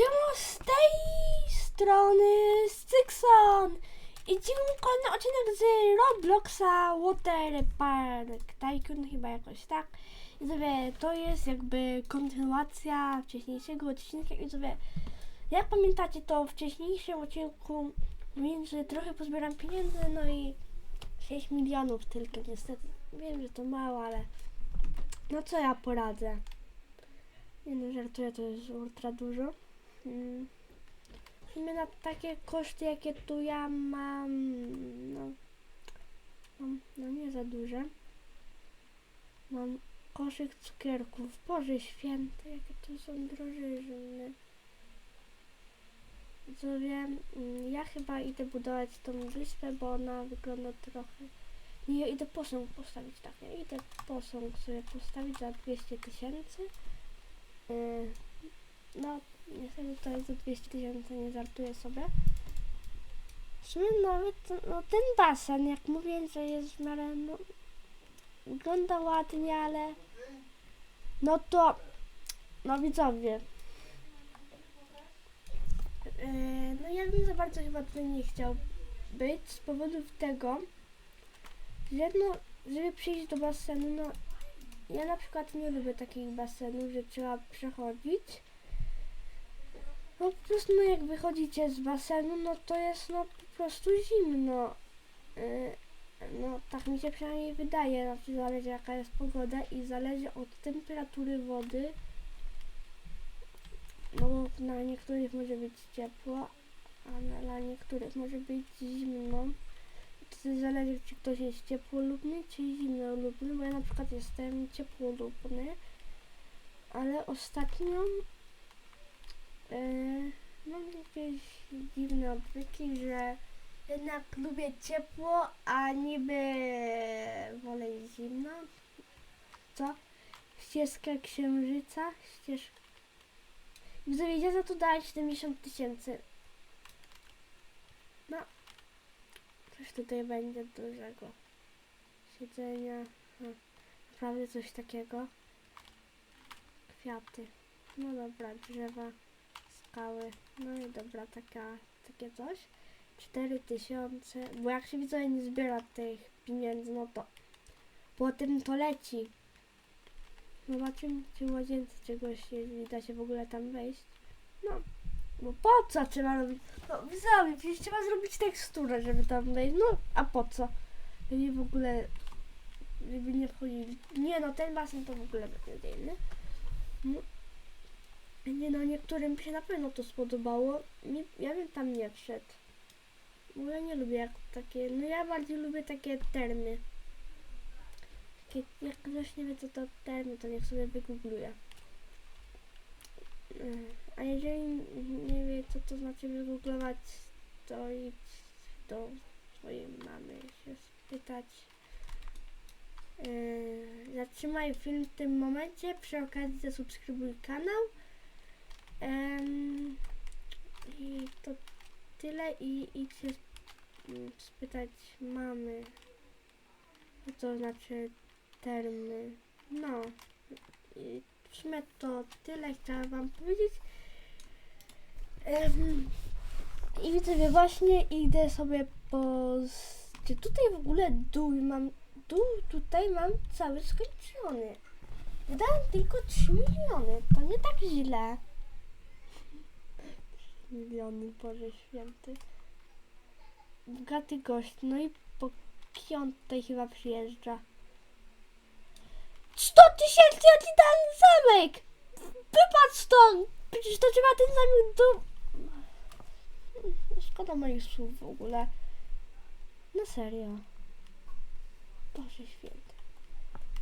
Siema z tej strony Stykson i mam kolejny odcinek z Robloxa Water Park Tycoon chyba jakoś tak? I sobie to jest jakby kontynuacja wcześniejszego odcinka i sobie jak pamiętacie to w wcześniejszym odcinku mówiłem, że trochę pozbieram pieniędzy no i 6 milionów tylko niestety. Wiem, że to mało, ale no co ja poradzę? Nie no, żartuję, to jest ultra dużo. Mm. W na takie koszty, jakie tu ja mam, no, mam, no nie za duże. Mam koszyk cukierków. Boże święty, jakie to są drożyzny. Wiem, mm, ja chyba idę budować tą wyspę, bo ona wygląda trochę... Nie, ja idę posąg postawić, tak, ja idę posąg sobie postawić za 200 tysięcy. Yy, no, niestety to jest za 200 tysięcy, nie żartuję sobie. W sumie nawet no, ten basen, jak mówię, że jest w miarę, no, wygląda ładnie, ale no to, no widzowie, yy, no ja bym za bardzo chyba tutaj nie chciał być z powodu tego, że no, żeby przyjść do basenu, no ja na przykład nie lubię takich basenów, że trzeba przechodzić. Po prostu no jak wychodzicie z basenu, no to jest no po prostu zimno. Yy, no tak mi się przynajmniej wydaje, znaczy zależy jaka jest pogoda i zależy od temperatury wody. No bo na niektórych może być ciepło, a na, niektórych może być zimno to zależy, czy ktoś jest ciepłolubny, czy zimnolubny, bo ja na przykład jestem ciepłolubny, ale ostatnio mam jakieś dziwne odwyki, że jednak lubię ciepło, a niby wolę zimno. Co? Ścieżka księżyca, ścieżka... Widzowie, ja za to dałem 70 tysięcy. No, Coś tutaj będzie dużego. Siedzenia. No, naprawdę coś takiego. Kwiaty. No dobra, drzewa, skały. No i dobra, taka, takie coś. 4000. Bo jak się widzowie nie zbiera tych pieniędzy, no to potem to leci. Zobaczymy, czy w czegoś jest, da się w ogóle tam wejść. No, bo po co trzeba robić? No widzowie, przecież trzeba zrobić teksturę, żeby tam wejść. No, a po co? Żeby w ogóle, żeby nie wchodzili. Nie no, ten basen to w ogóle beznadziejny. No. Nie no, niektórym się na pewno to spodobało. Mi, ja bym tam nie wszedł. Bo ja nie lubię jak takie, no ja bardziej lubię takie termy. Takie, jak ktoś nie wie co to termy, to niech sobie wygoogluje. Yy, A jeżeli nie wie, co to znaczy wygooglować, to idź do swojej mamy się spytać. Yy, zatrzymaj film w tym momencie, przy okazji zasubskrybuj kanał. Em, I to tyle i idź się mm, spytać mamy, co to znaczy termy. No. I w sumie to tyle chciałam wam powiedzieć. Em, I widzowie, właśnie idę sobie po... Czy tutaj w ogóle dół mam... Dół tutaj mam cały skończony. Wydałam tylko 3 miliony. To nie tak źle. 3 miliony, Boże Święty. Bogaty gość. No i po piątej chyba przyjeżdża. 100 tysięcy, dam zamek! Wypadł stąd! Przecież to trzeba ten zamek do... Szkoda moich słów w ogóle. No serio. Boże święty.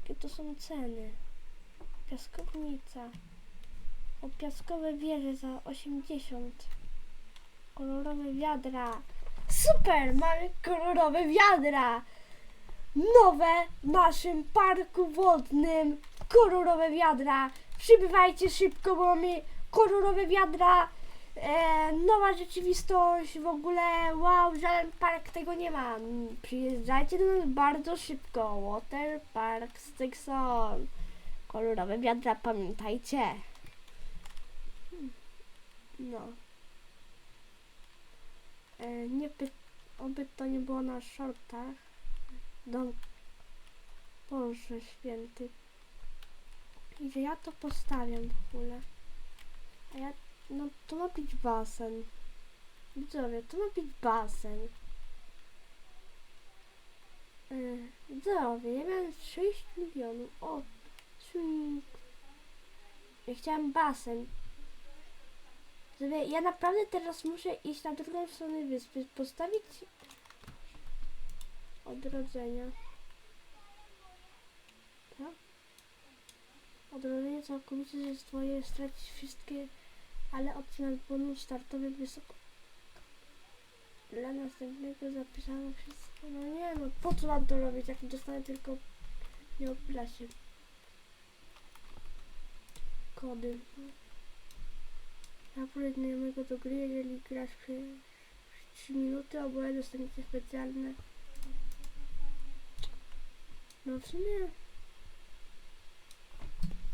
Jakie to są ceny? Piaskownica. O piaskowe wieże za 80. Kolorowe wiadra. Super! Mamy kolorowe wiadra! nowe w naszym parku wodnym kolorowe wiadra. Przybywajcie szybko, bo mamy kolorowe wiadra. E, nowa rzeczywistość w ogóle. Wow, żaden park tego nie ma. Mm, Przyjeżdżajcie do nas bardzo szybko. Water Park Stykson. Kolorowe wiadra, pamiętajcie. No. E, nie py... Oby to nie było na shortach. Dom... Boże święty. I że ja to postawiam w ogóle. A ja... No to ma być basen. Widzowie, to ma być basen. Yy, Widzowie, ja miałem 6 milionów. O, swing. Ja chciałem basen. Widzowie, ja naprawdę teraz muszę iść na drugą stronę wyspy, postawić odrodzenia. Tak? Odrodzenie całkowicie jest twoje, stracić wszystkie, ale odcinać bonus startowy wysoko. Dla następnego zapisano wszystko. No nie no, po co mam to robić, jak dostanę tylko nie opila się. Kody. Pójdę znajomego do gry, jeżeli grasz przez 3 minuty, oboje dostaniecie specjalne. No w sumie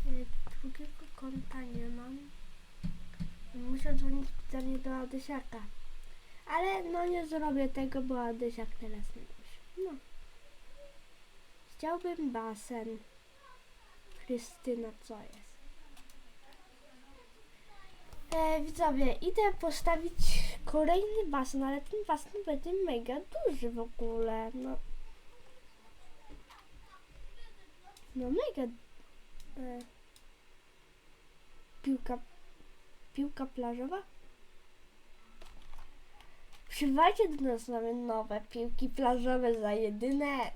e, drugiego konta nie mam. Muszę dzwonić specjalnie do Adysiaka. Ale no nie zrobię tego, bo Adysiak teraz nie musi. No. Chciałbym basen. Krystyna, co jest? E, widzowie, idę postawić kolejny basen, ale ten basen będzie mega duży w ogóle. No, no mega. E, piłka. Piłka plażowa? Przybywajcie do nas nowe piłki plażowe za jedyne.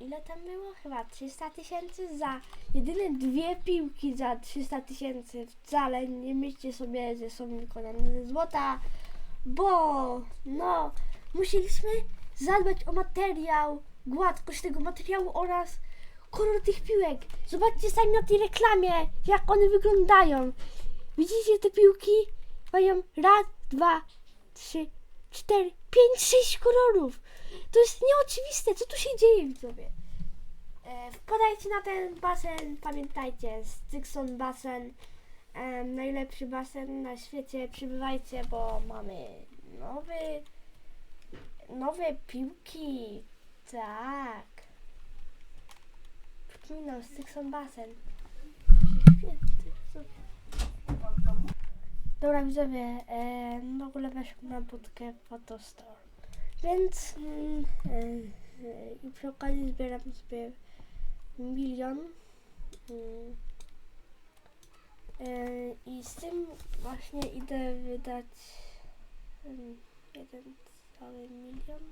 Ile tam było? Chyba 300 tysięcy za jedyne dwie piłki za 300 tysięcy. Wcale nie myślcie sobie, że są wykonane ze złota, bo no musieliśmy zadbać o materiał, gładkość tego materiału oraz kolor tych piłek. Zobaczcie sami na tej reklamie, jak one wyglądają. Widzicie te piłki? Mają raz, dwa, trzy, cztery, pięć, sześć kolorów. To jest nieoczywiste, co tu się dzieje, widzowie. E, wpadajcie na ten basen, pamiętajcie, Stykson basen, e, najlepszy basen na świecie, przybywajcie, bo mamy nowy, nowe piłki, tak. Przypominam, Stykson basen. Dobra widzowie, e, w ogóle weszłem na budkę Photostore. Więc mm, e, i przy okazji zbieram sobie milion. Mm, e, I z tym właśnie idę wydać mm, jeden cały milion.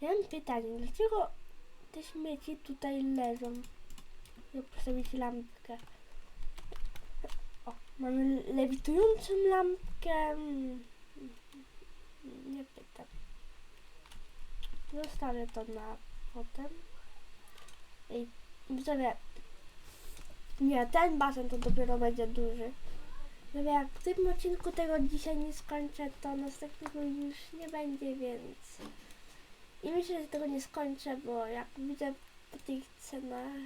Ja mam pytanie, dlaczego te śmieci tutaj leżą? Ja postawić lampkę. O, mamy lewitującą lampkę. Nie pytam. Zostawię to na potem. I widzowie, nie, ten basen to dopiero będzie duży. No jak w tym odcinku tego dzisiaj nie skończę, to następnego już nie będzie, więc... I myślę, że tego nie skończę, bo jak widzę po tych cenach,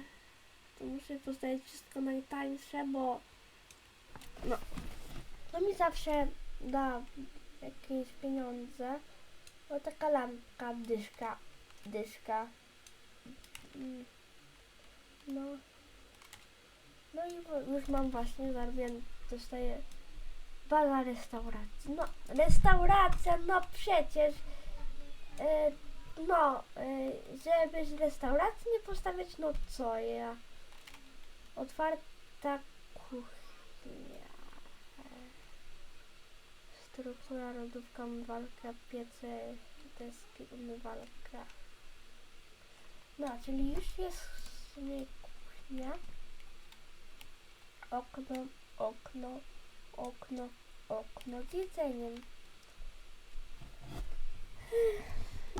to muszę postawić wszystko najtańsze, bo no, to mi zawsze da jakieś pieniądze. No taka lampka, dyszka, dyszka. Mm. No. No i już mam właśnie zarobiłem, dostaję bala restauracji. No, restauracja, no przecież. E, no, e, żeby z restauracji nie postawiać, no co ja. Otwarta kuchnia. Struktura, lodówka, umywalka, piece, deski, umywalka. No, czyli już jest w sumie kuchnia. Okno, okno, okno, okno z jedzeniem.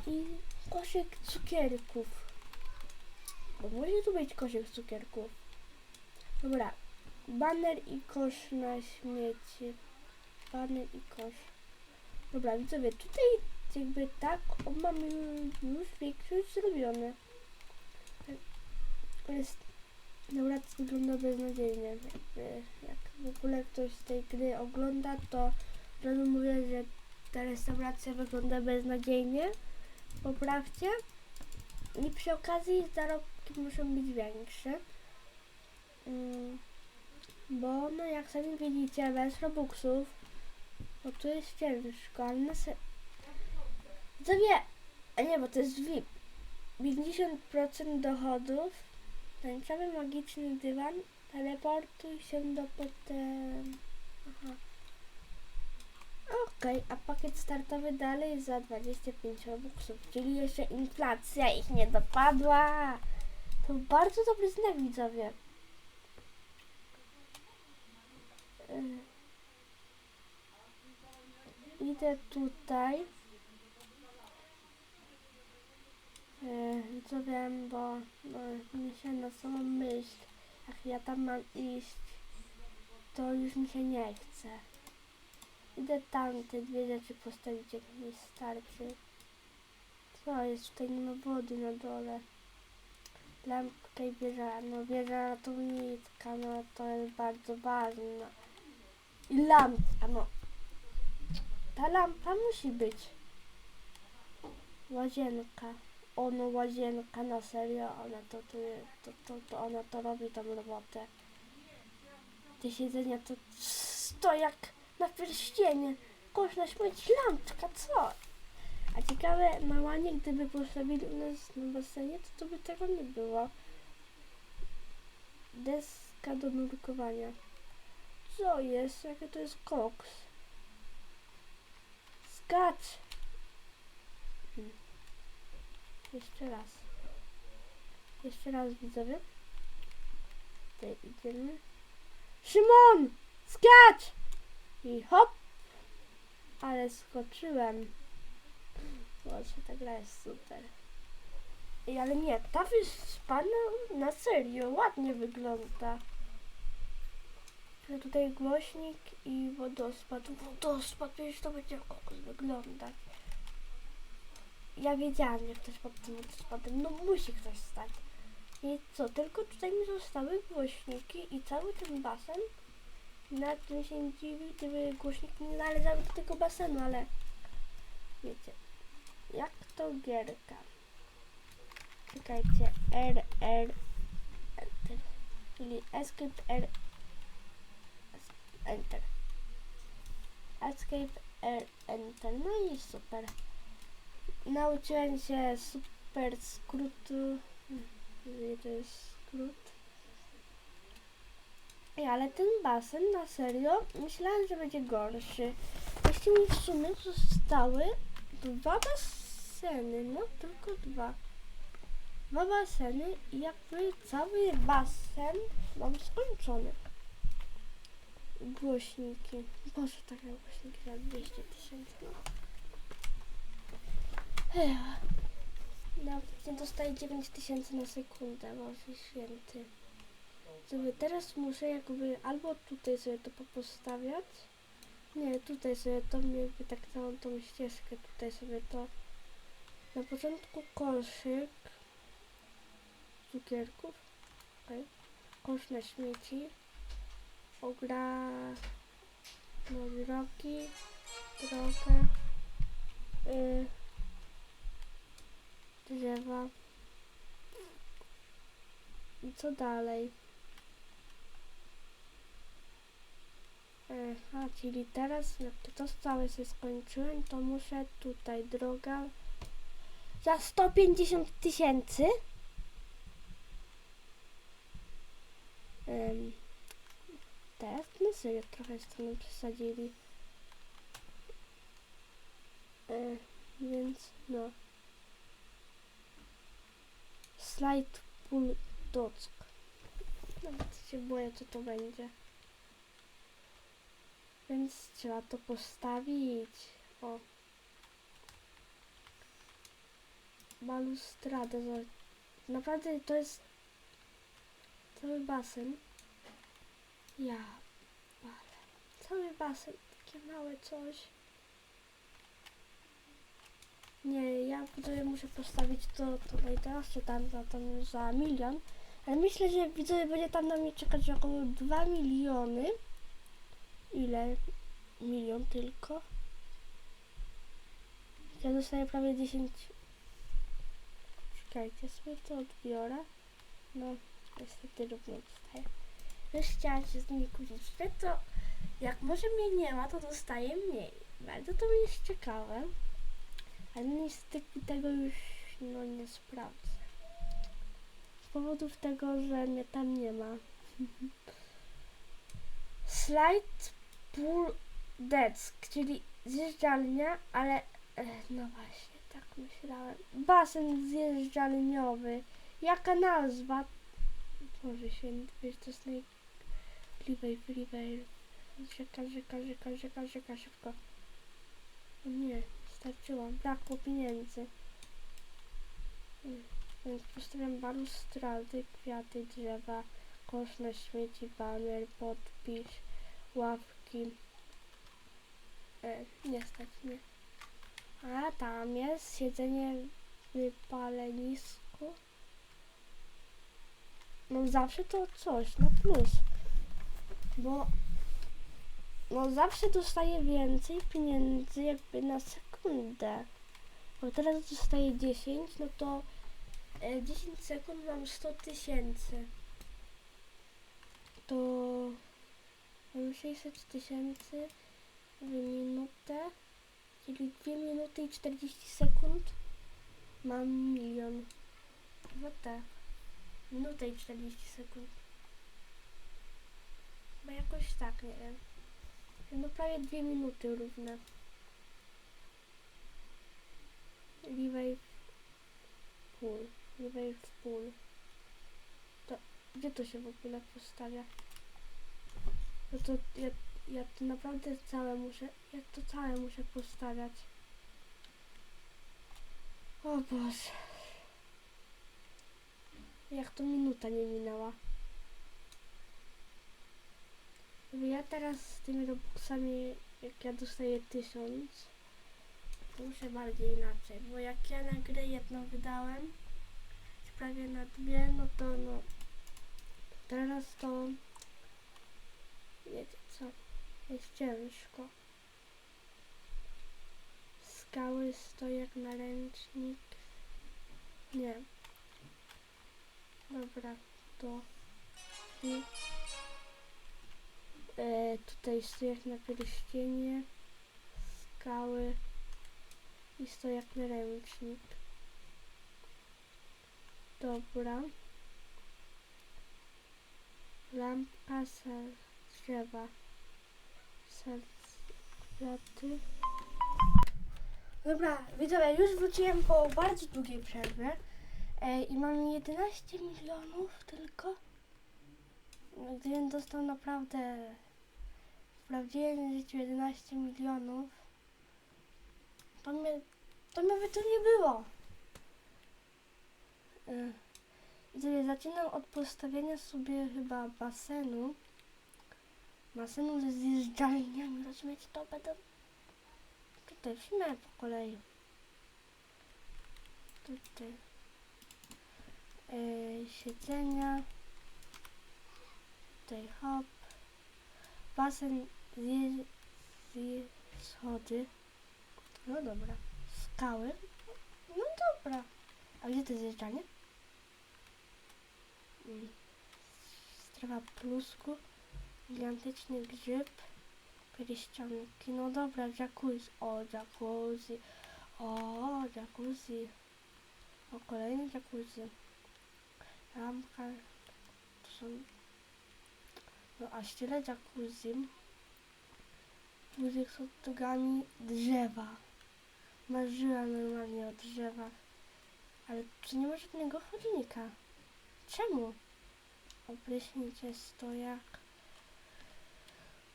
I koszyk cukierków. Bo może tu być koszyk cukierków. Dobra, baner i kosz na śmieci. Baner i kosz. Dobra, widzowie, tutaj jakby tak o, mamy już większość zrobione. Jest Dobra, to wygląda beznadziejnie. Jakby, jak w ogóle ktoś z tej gry ogląda, to od razu mówię, że ta restauracja wygląda beznadziejnie. Poprawcie. I przy okazji zarobki muszą być większe. Mm, bo no jak sami widzicie, bez robuxów, bo tu jest ale na se... Zawie... A nie, bo to jest VIP. 50% dochodów Tańcowy magiczny dywan. Teleportuj się do potem. Aha. Okej, a pakiet startowy dalej za 25 robuxów, czyli jeszcze inflacja ich nie dopadła. To bardzo dobry znak, widzowie. Yy. Idę tutaj. Co wiem, bo no, mi się na samą myśl, jak ja tam mam iść, to już mi się nie chce. Idę tam te dwie rzeczy postawić, jak mi starczy. Co jest? Tutaj nie ma wody na dole. Lampka i wieża, no wieża ratownicka, no to jest bardzo ważna. I lampka, no. Ta lampa musi być. Łazienka ono łazienka na serio, ona to, to, to, to, ona to robi tą robotę. Te siedzenia to sto jak na pierścienie. Koszna śmieć lampka, co? A ciekawe, na łanie, gdyby postawili u nas na basenie, to, to by tego nie było. Deska do nurkowania. Co jest? Jaki to jest koks? Skacz! Jeszcze raz. Jeszcze raz widzowie. Tutaj idziemy. Szymon! Skacz! I hop! Ale skoczyłem. Boże, ta gra jest super. Ej, ale nie, ta wyspa na, na serio ładnie wygląda. Tutaj głośnik i wodospad. Wodospad, przecież to będzie wyglądać. Ja wiedziałam, że ktoś pod tym wodospadem, no musi ktoś stać. I co, tylko tutaj mi zostały głośniki i cały ten basen. Nawet bym się nie dziwił, gdyby głośniki nie należały do tego basenu, ale wiecie, jak to gierka. Czekajcie, R, R, czyli Escape R, Enter. Escape R, Enter, no i super. Nauczyłem się super skrótu. Gdzie to jest skrót? Ale ten basen na serio myślałem, że będzie gorszy. Jeszcze mi w sumie zostały dwa baseny, no tylko dwa. Dwa baseny i jakby cały basen mam skończony. Głośniki. Boże, takie głośniki za 200 tysięcy. No. Nawet nie dostaję 9000 na sekundę, Boże święty. Sobie teraz muszę jakby albo tutaj sobie to postawiać. Nie, tutaj sobie to jakby tak całą tą ścieżkę, tutaj sobie to. Na początku koszyk cukierków. Okay. Kosz na śmieci. Ogra no, drogi. Drogę. Y, drzewa. I co dalej? Aha, czyli teraz jak to całe się skończyłem, to muszę tutaj droga za 150 tysięcy. Ym, teraz na serio trochę z tym przesadzili. E, więc no. Slide pull dock. Nawet się boję co to będzie. Więc trzeba to postawić. O. Balustrada. za- Naprawdę to jest cały basen. Ja. Ale. Cały basen. Takie małe coś. Nie, ja tutaj muszę postawić to tutaj teraz, czy tam za, tam za milion. Ale myślę, że widzowie będzie tam na mnie czekać około 2 miliony. Ile? Milion tylko. Ja dostaję prawie 10. Czekajcie, sobie to odbiorę. No, niestety równo dostaję. Też chciałam się z nimi kłócić. Wtedy to, jak może mnie nie ma, to dostaję mniej. Bardzo to jest ciekawe. Ale niestety tego już no, nie sprawdzę. Z powodów tego, że mnie tam nie ma. Slide Pool Deck, czyli zjeżdżalnia, ale e, no właśnie, tak myślałem. Basen zjeżdżalniowy. Jaka nazwa? Boże święty, to jest naj... Liwej, liwej. Rzeka, rzeka, rzeka, rzeka, rzeka, szybko. O nie, starczyło. Brakło pieniędzy. Więc postawiam balustrady, kwiaty, drzewa, kosz na śmieci, baner, podpis, ławki. E, nie stać mnie. A tam jest siedzenie w palenisku. No zawsze to coś, no plus. Bo no zawsze dostaję więcej pieniędzy jakby na sekundę. Bo teraz dostaję 10, no to e, 10 sekund mam 100 tysięcy. To mam 600 tysięcy w minutę, czyli 2 minuty i 40 sekund mam milion. Chyba tak. Minutę i 40 sekund. Bo jakoś tak, nie wiem. No prawie dwie minuty równe. W pół. Lewej w pół. To gdzie to się w ogóle postawia? No to ja, ja to naprawdę całe muszę, ja to całe muszę postawiać. O Boże. Jak to minuta nie minęła. Bo Ja teraz z tymi robuxami, jak ja dostaję tysiąc, muszę bardziej inaczej, bo jak ja na grę jedną wydałem, prawie na dwie, no to no, teraz to, wiecie co, jest ciężko. Skały stoją jak na ręcznik. Nie. Dobra, to i e, tutaj stojak na pierścienie, skały i stojak na ręcznik. Dobra. Lampka z drzewa. Kwiaty. Dobra, widzowie, już wróciłem po bardzo długiej przerwie e, i mam 11 milionów tylko. Gdybym dostał naprawdę w prawdziwym życiu 11 milionów, to mnie, to mnie by nie było. E, Widzowie, zaczynam od postawienia sobie chyba basenu. Basenu ze zjeżdżalniami, rozumiecie, to będą tutaj w po kolei. Tutaj e, siedzenia. Tutaj hop. Basen zje, zje, schody. No dobra. Skały. No dobra. A gdzie to jest zjeżdżalnia? Mm. Strefa plusku. Gigantyczny grzyb. Pierścionki. No dobra, jacuzzi. O, jacuzzi. O, jacuzzi. O, kolejny jacuzzi. Ramka. To są... No, a ściele jacuzzi. Wózek z hotdogami. Drzewa. Marzyłam normalnie o drzewach. Ale tu nie ma żadnego chodnika. Czemu? Opryśnicie stojak.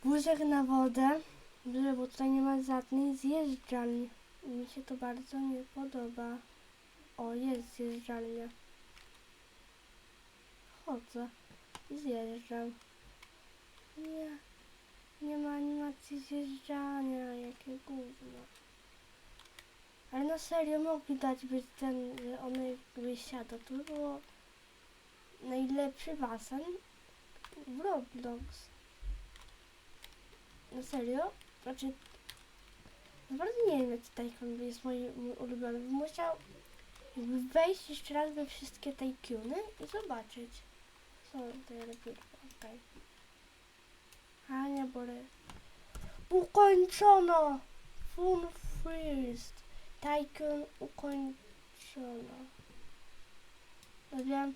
Wózek na wodę. Bo tutaj nie ma żadnej zjeżdżalni. Mi się to bardzo nie podoba. O, jest zjeżdżalnia. Chodzę. Zjeżdżam. Nie. Nie ma animacji zjeżdżania. Jakie gówno. Ale na serio mogli dać być ten, że one jakby siada. To by było najlepszy basen w Roblox. Na serio? Znaczy, naprawdę nie wiem, jaki Tycoon jest mój, mój ulubiony. Bym musiał jakby wejść jeszcze raz we wszystkie Tycoony i zobaczyć. Co to ja lepiej, okej. A nie, bole. Ukończono! Fun First. Tycoon ukończono. No wiem.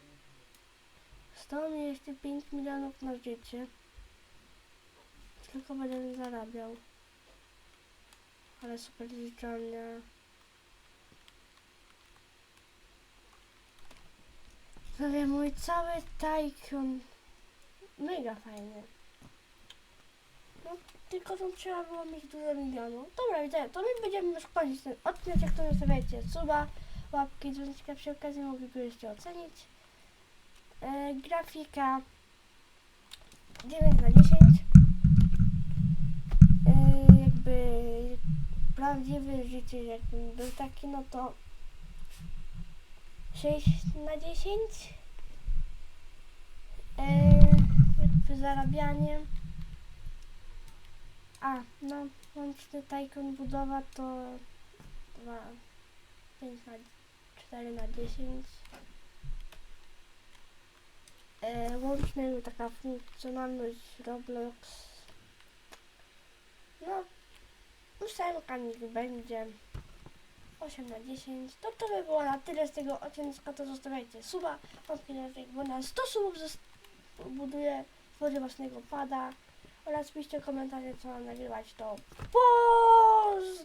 Zostało mi jeszcze 5 milionów na życie. Tylko będę zarabiał. Ale super życzenia. Wiem, mój cały Tycoon. Mega fajny. No, tylko tam trzeba było mieć dużo milionów. Dobra, widzę, to my będziemy już kończyć ten odcinek, to zostawiajcie suba, łapki, dzwoneczka przy okazji mogliby jeszcze ocenić. E, grafika 9 na 10. E, jakby prawdziwe życie, jakbym był taki, no to 6 na 10. E, jakby zarabianie. A, no, łączny Tycoon budowa to 2, 5 na 4 na 10. E, łączny taka funkcjonalność Roblox. No, ósemka niech będzie 8 na 10. To to by było na tyle z tego odcinka, to zostawiajcie suba, łapki na bo na 100 subów buduję stworzę własnego pada oraz piszcie komentarze co mam nagrywać to pozdro